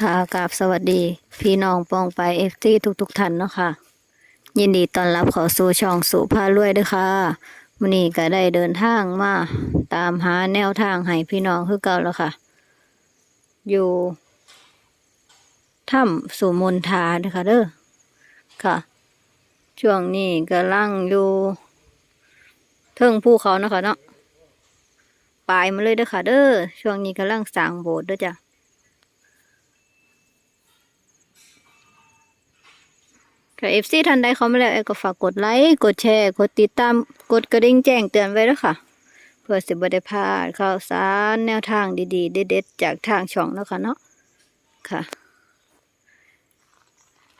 ค่ะกราบสวัสดี พี่น้องปองไปเอฟซีทุกทุกๆท่านเนาะค่ะ ยินดีต้อนรับเขอสู่ช่องสู่พารวยด้วยค่ะวันนี้ก็ได้เดินทางมา ตามหาแนวทางให้พี่น้องคือเก่าแล้วค่ะ อยู่ถ้ำสุมนทาเด้อค่ะเด้อค่ะ ช่วงนี้กำลังอยู่เทิงภูเขาเนาะคะเนาะปลายมาเลยเด้อค่ะ เด้อช่วงนี้กำลังสร้างโบสถ์เด้วยจ้ะ ค่ะเอฟซีท่านใดเขาไม่แล้วเอก็ฝากกดไลค์กดแชร์กดติดตามกดกระดิ่งแจ้งเตือนไว้ด้วยค่ะ เพื่อสิบได้พลาดข่าวสารแนวทางดีๆ เด็ดๆจากทางช่องแล้วค่ะเนาะค่ะ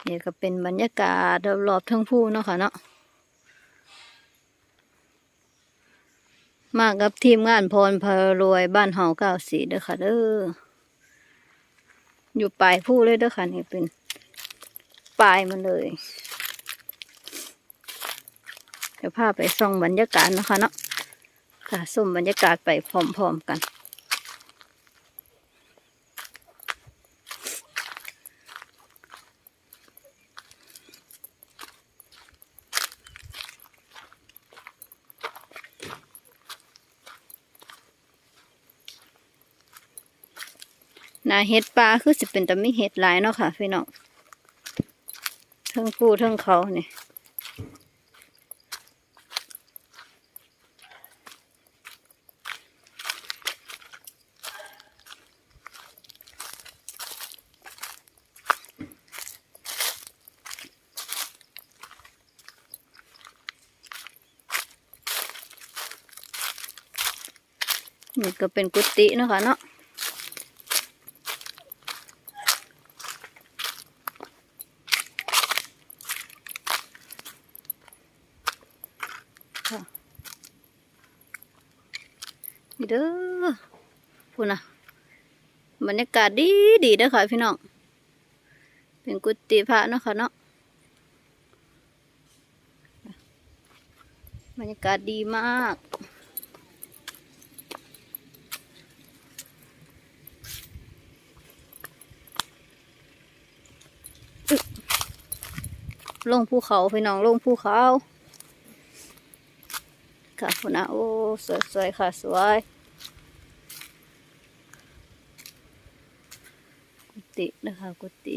นี่ก็เป็นบรรยากาศรอบๆทั้งผู้เนาะค่ะเนาะมากับทีมงานพรพรวยบ้านเฮาเก้าสีเด้อค่ะเด้ออยู่ปลายผู้เลยเด้อค่ะนี่เป็น ปลายมันเลยเดี๋ยวพาไปส่องบรรยากาศนะคะเนาะค่ะส่มบรรยากาศไปพร้อมๆกันนาเห็ดปลาคือสิเป็นแต่ไม่เห็ดหลายเนาะค่ะพี่น้อง ทั้งผู้ทั้งเขาเนี่ยนี่ก็เป็นกุฏิเนาะคะเนาะ นี่เด้อพูดนะบรรยากาศดีดีเด้อค่ะพี่น้อง เป็นกุฏิพระเนาะค่ะเนาะ บรรยากาศดีมากลงภูเขาพี่น้องลงภูเขา ค่ะคุณอาโอ้สวยสวยค่ะ สวยกุฏินะคะกุฏิ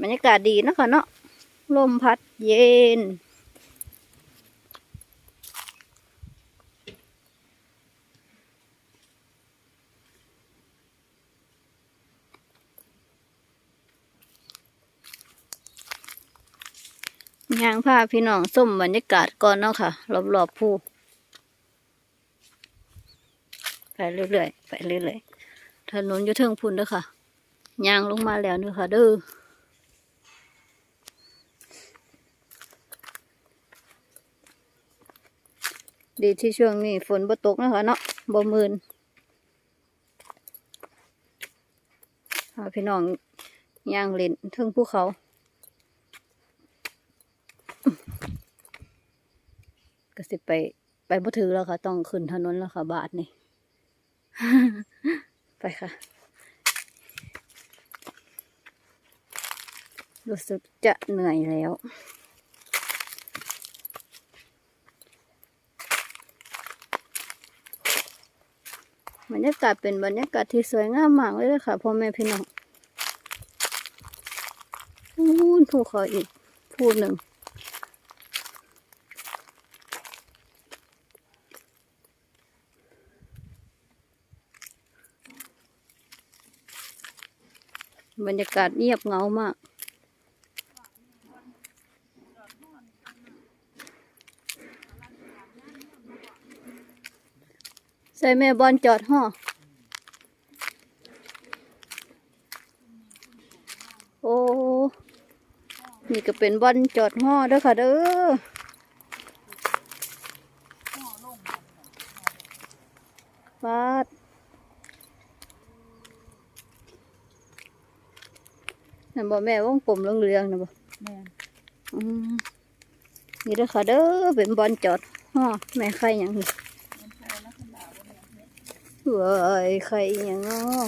บรรยากาศดีนะคะเนาะลมพัดเย็น พาพี่น้องส้มบรรยากาศก่อนเนาะค่ะรอบๆภูไปเรื่อยๆไปเรื่อยๆถนนอยู่เทิงพุ่นเด้อค่ะยางลงมาแล้วเด้อค่ะเด้อดีที่ช่วงนี้ฝนบ่ตกนะคะเนาะบ่มืนพาพี่น้องย่างเล่นเทิงภูเขา ก็สิไป ไปบ่ถือแล้วค่ะ ต้องขึ้นถนนแล้วค่ะ บาทนี่ ไปค่ะ รู้สึกจะเหนื่อยแล้วบรรยากาศเป็นบรรยากาศที่สวยงามมากเลยนะคะพ่อแม่พี่น้องนู่นภูเขาอีกภูหนึ่ง บรรยากาศเงียบเงามาก ใส่แม่บอลจอดห่อโอ้ นี่ก็เป็นบอลจอดห่อเด้อค่ะเด้อฟาด นั่นบ่แม่วงกลมเหลืองๆนะบ่แม่นอืมนี่เด้อค่ะเด้อเป็นบอลจอดฮห่อแม่ไข่หยังนี่เว้ยไข่หยังเนาะ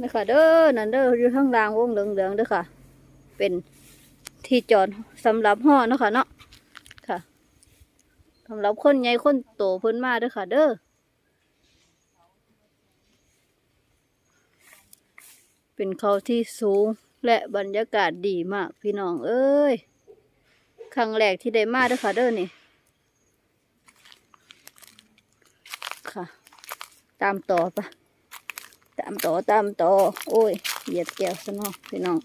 นี่ค่ะเด้อนั่นเด้ออยู่ข้างล่างวงเหลืองๆเด้อค่ะ เป็นที่จอดสำหรับห่อเนาะค่ะเนาะค่ะสำหรับคนใหญ่คนโตเพิ่นมาเด้อค่ะ เด้อ เป็นเขาที่สูงและบรรยากาศดีมากพี่น้องเอ้ย ครั้งแรกที่ได้มาเด้อค่ะเด้อนี่ ค่ะ ตามต่อปะตามต่อตามต่อ โอ้ย เหยียดแก้วซะเนาะพี่น้อง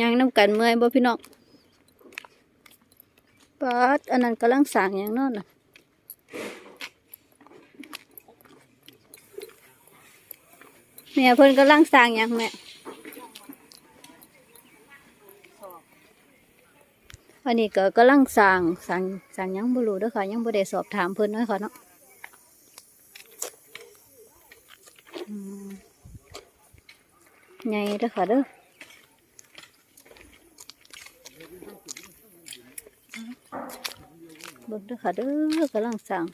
ยางน้ำกันเมื่อยบ่พี่น้องปัดอันนั้นกำลังสร้างอย่างเนอนน่ะแม่เพิ่นกำลังสร้างอย่างแม่อันนี้ก็กำลังสร้างสร้างสร้างยังบ่รู้เด้อค่ะยังบ่ได้สอบถามเพิ่นเนาะค่ะเนาะอืมใหญ่เด้อค่ะเด้อ เบิ่งเด้อค่ะเด้อกำลังสั่ง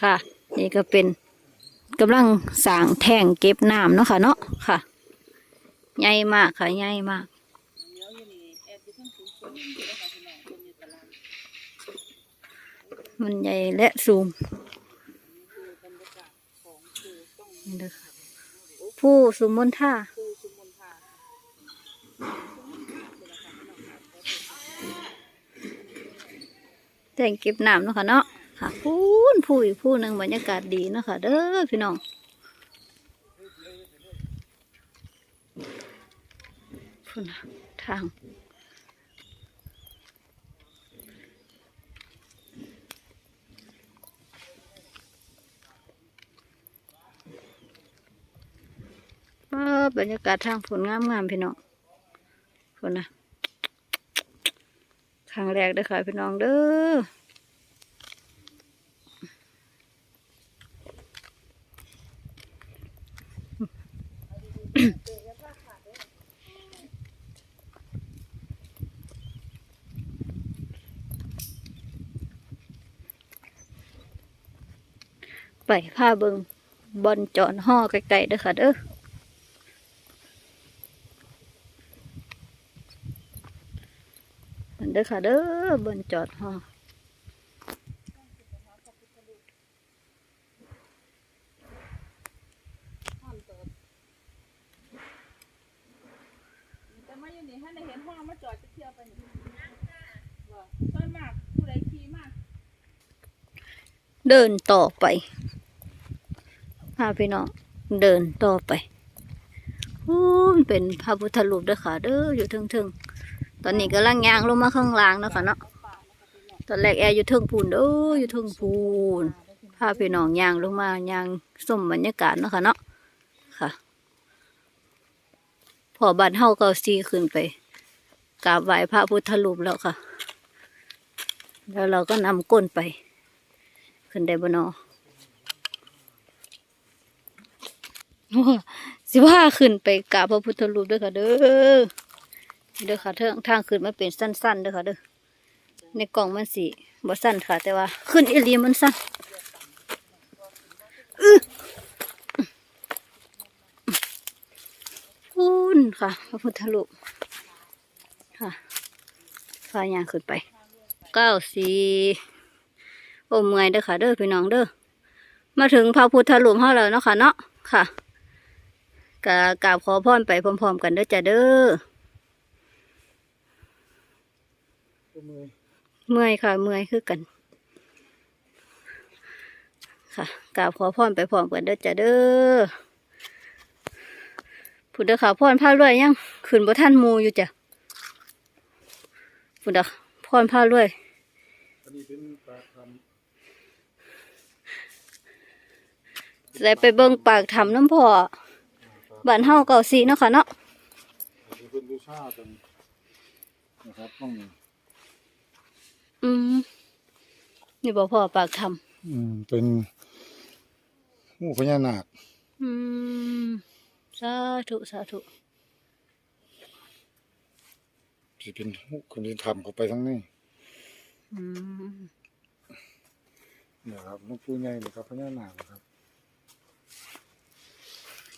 ค่ะ นี่ก็เป็นกำลังสั่งแท่งเก็บน้ำเนาะค่ะเนาะค่ะใหญ่มากค่ะใหญ่มากมันใหญ่และสูงผู้สุมนท่า แต่งเก็บน้ำเนาะค่ะเนาะค่ะพูนผู้อีกผู้หนึ่งบรรยากาศดีเนาะค่ะเด้อพี่น้องพูนน่ะทางบรรยากาศทางฝนงามๆพี่น้องพูนนะ ครั้งแรกเด้อค่ะพี่น้องเด้อไปผ้าเบิงบอลจอนห่อไกลๆเด้อค่ะเด้อ เด้อค่ะ เด้อบนจอดห่อแต่มาอยู่นี่ถ้ได้เห็นห้องมาจอดจะเที่ยวไปนี่ว่าส่วนมากผู้ใดขี่มาก เดินต่อไปพาพี่น้องเดินต่อไปอู้เป็นพระพุทธรูปเด้อค่ะเด้ออยู่เทิงๆ ตอนนี้กำลังยางลงมาข้างล่างนะคะเนาะตอนแรกแอร์อยู่เทิงพูนเด้ออยู่เทิงพูนพาพี่น้องยางลงมายางสมบรรยากาศนะคะเนาะค่ะ พอบันเฮาก็ซีขึ้นไปกราบไหว้พระพุทธรูปแล้วค่ะ แล้วเราก็นำก้นไป ขึ้นได้บนอสิว่าขึ้นไปกราบพระพุทธรูปด้วยค่ะเด้อ เด้อค่ะเทางทางขึ้นมันเป็นสั้นๆเด้อค่ะเด้อในกล่องมันสีบ่สั้นค่ะ แต่ว่า ขึ้นอีลีมันสั้นอื้อคุณค่ะพระพุทธรูปค่ะฟ้ายางขึ้นไปเก้าสี่โอ้เมื่อยเด้อค่ะ เด้อพี่น้องเด้อมาถึงพระพุทธรูปเฮาแล้วเนาะค่ะเนาะค่ะกะกราบขอพรไปพร้อมๆกันเด้อจ้ะเด้อ เมื่อยค่ะ เมื่อยคือกัน ค่ะกราบขอพรไปพร้อมกันเด้อจ้ะเด้อพุทธข่าวพรผ้ารวยยังขึ้นบ่ท่านหมูอยู่จ้ะพุทธพรผ้ารวยนนี้เป็นปลาทได้ไปเบิ่งปากถ้ำน้ำพ่อบ้านเฮาเก่าสีเนาะค่ะเนาะำที่เพิ่นบูชากันนะครับต้อง อืมนี่บ่พ่อปากถ้อืมเป็นหูพญานาคำอืมสาธุสาธุที่เป็นหูคนที่ทำเข้าไปทั้งนี้อืมนะครับหลูกปูใหญ่นะครับพญานาคนะครับ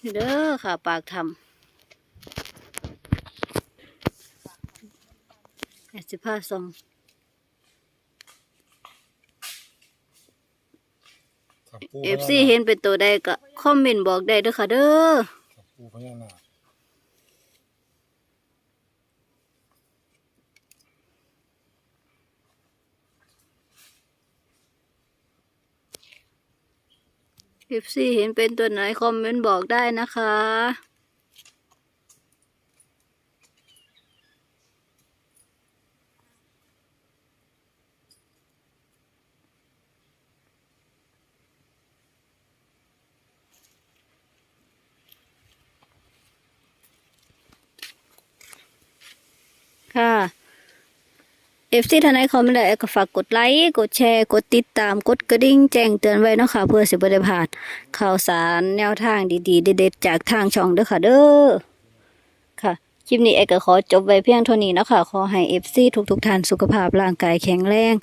นี่เด้อค่ะ ปากถ้ำแอดสิพาส่ง ครับปูเอฟซีเห็นเป็นตัวใดก็คอมเมนต์บอกได้เด้อค่ะเด้อครับปูพญานาคเอฟซีเห็นเป็นตัวไหนคอมเมนต์บอกได้นะคะ ค่ะเอฟซีท่านใดคอมเมนต์ได้ก็ฝากกดไลค์กดแชร์กดติดตามกดกระดิ่งแจ้งเตือนไว้เนาะค่ะ เพื่อสิบได้พลาดข่าวสารแนวทางดีๆเด็ดๆจากทางช่องเด้อค่ะเด้อค่ะคลิปนี้เอกก็ขอจบไว้เพียงเท่านี้เนาะคะขอให้เอฟซีทุกๆท่านสุขภาพร่างกายแข็งแรง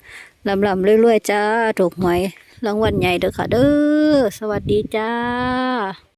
ลำลำๆรวยๆจ้าถูกหวยรางวัลใหญ่เด้อค่ะเด้อสวัสดีจ้า